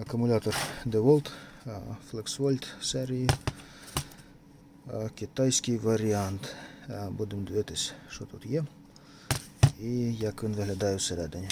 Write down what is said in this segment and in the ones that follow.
Акумулятор DeWalt FlexVolt серії. Китайський варіант. Будемо дивитись, що тут є і як він виглядає всередині.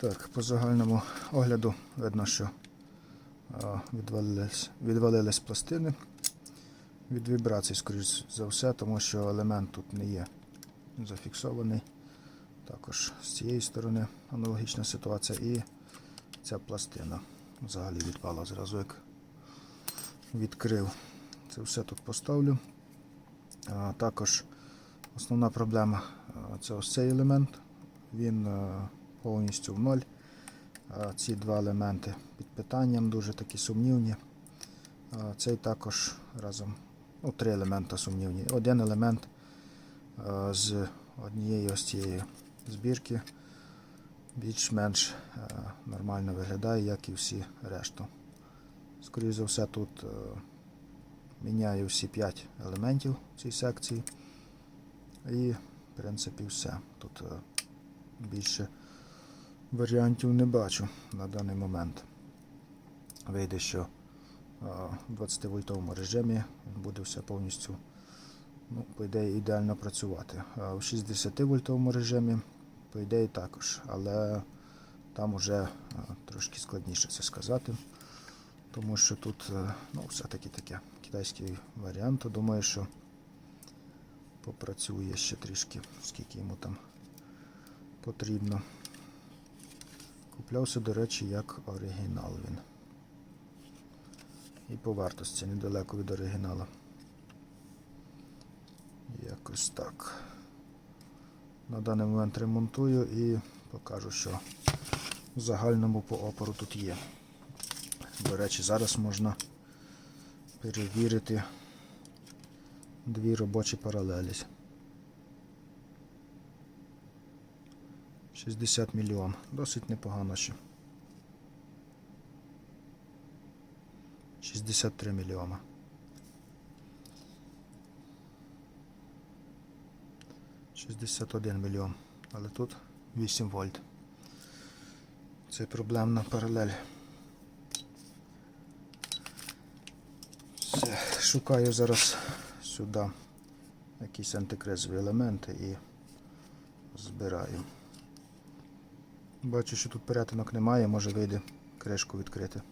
Так, по загальному огляду видно, що відвалились, відвалились пластини від вібрацій, скоріш за все, тому що елемент тут не є зафіксований. Також з цієї сторони аналогічна ситуація і ця пластина взагалі відпала зразу, як відкрив. Це все тут поставлю. Також основна проблема це ось цей елемент. Він повністю в ноль. Ці два елементи під питанням дуже такі сумнівні. Цей також разом, ну, три елемента сумнівні. Один елемент з однієї ось цієї збірки більш-менш нормально виглядає, як і всі решту. Скоріше за все, тут міняю всі 5 елементів в секції. І, в принципі, все. Тут більше варіантів не бачу на даний момент. Вийде, що в 20 вольтовому режимі буде все повністю, ну, по ідеї, ідеально працювати. А в 60 вольтовому режимі, по ідеї, також, але там вже трошки складніше це сказати. Тому що тут е, ну, все-таки таке китайський варіант. Думаю, що попрацює ще трішки, скільки йому там потрібно. Куплявся, до речі, як оригінал він. І по вартості недалеко від оригіналу. Якось так. На даний момент ремонтую і покажу, що в загальному по опору тут є. До речі, зараз можна перевірити дві робочі паралелі. 60 мільйон. Досить непогано ще. 63 мільйона. Шістдесят один мільйон. Але тут 8 вольт. Це проблемна паралель. Все. Шукаю зараз сюди якісь антикризові елементи і збираю. Бачу, що тут перетинок немає, може вийде кришку відкрити.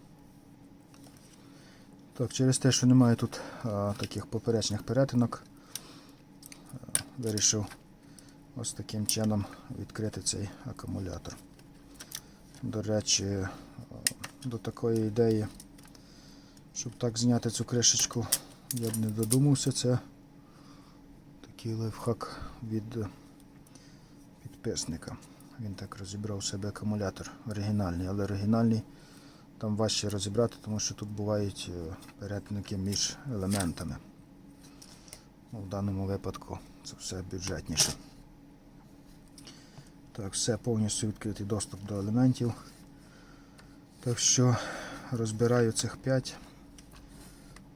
Так, через те, що немає тут а, таких поперечних перетинок, а, вирішив ось таким чином відкрити цей акумулятор. До речі, до такої ідеї, щоб так зняти цю кришечку, я б не додумався. Це такий лайфхак від е, підписника. Він так розібрав себе акумулятор оригінальний, але оригінальний там важче розібрати, тому що тут бувають е, перетинки між елементами. Ну, В даному випадку це все бюджетніше. Так, все, повністю відкритий доступ до елементів. Так що розбираю цих 5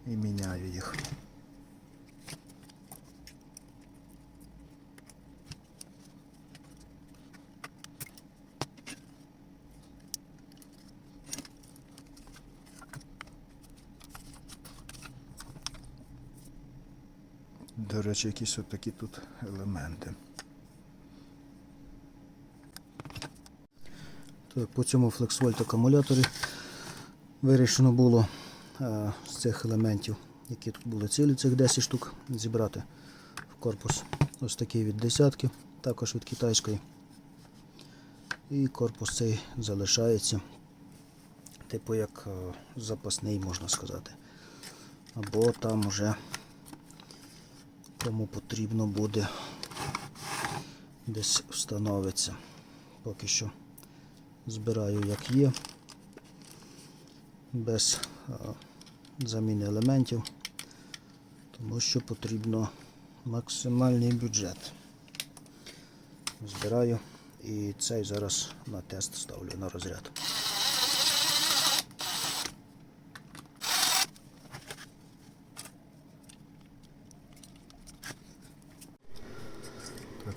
і міняю їх. До речі, якісь от такі тут елементи. Так, по цьому FlexVolt акумуляторі вирішено було е, з цих елементів, які тут були цілі, цих 10 штук, зібрати в корпус ось такий від десятки, також від китайської. І корпус цей залишається, типу як е, запасний, можна сказати. Або там уже кому потрібно буде десь встановиться. Поки що збираю як є, без заміни елементів, тому що потрібно максимальний бюджет. Збираю і цей зараз на тест ставлю на розряд.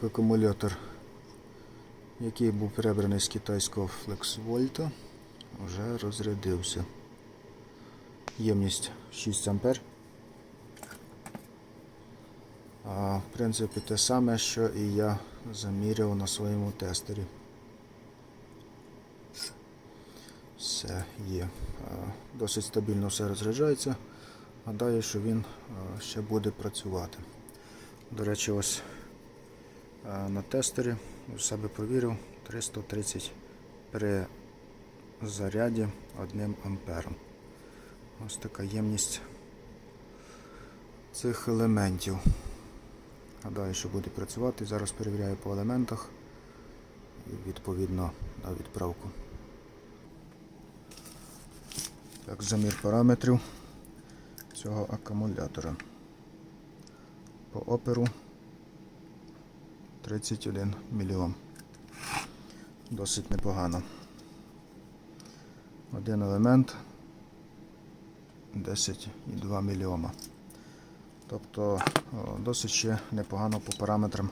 Акумулятор, який був перебраний з китайського FlexVolt, вже розрядився. Ємність 6 ампер. А, в принципі, те саме, що і я заміряв на своєму тестері. Все є. А, Досить стабільно все розряджається. Гадаю, що він а, ще буде працювати. До речі, ось а, на тестері у себе провірив 330 при заряді 1 ампером. Ось така ємність цих елементів. Гадаю, що буде працювати. Зараз перевіряю по елементах і відповідно на відправку. Так, замір параметрів цього акумулятора. По оперу 31 мільйон. Досить непогано. Один елемент 10,2 мільйома. Тобто досить ще непогано по параметрам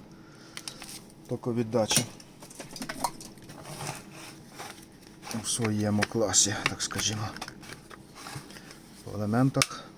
токовіддачі у своєму класі, так скажімо. По елементах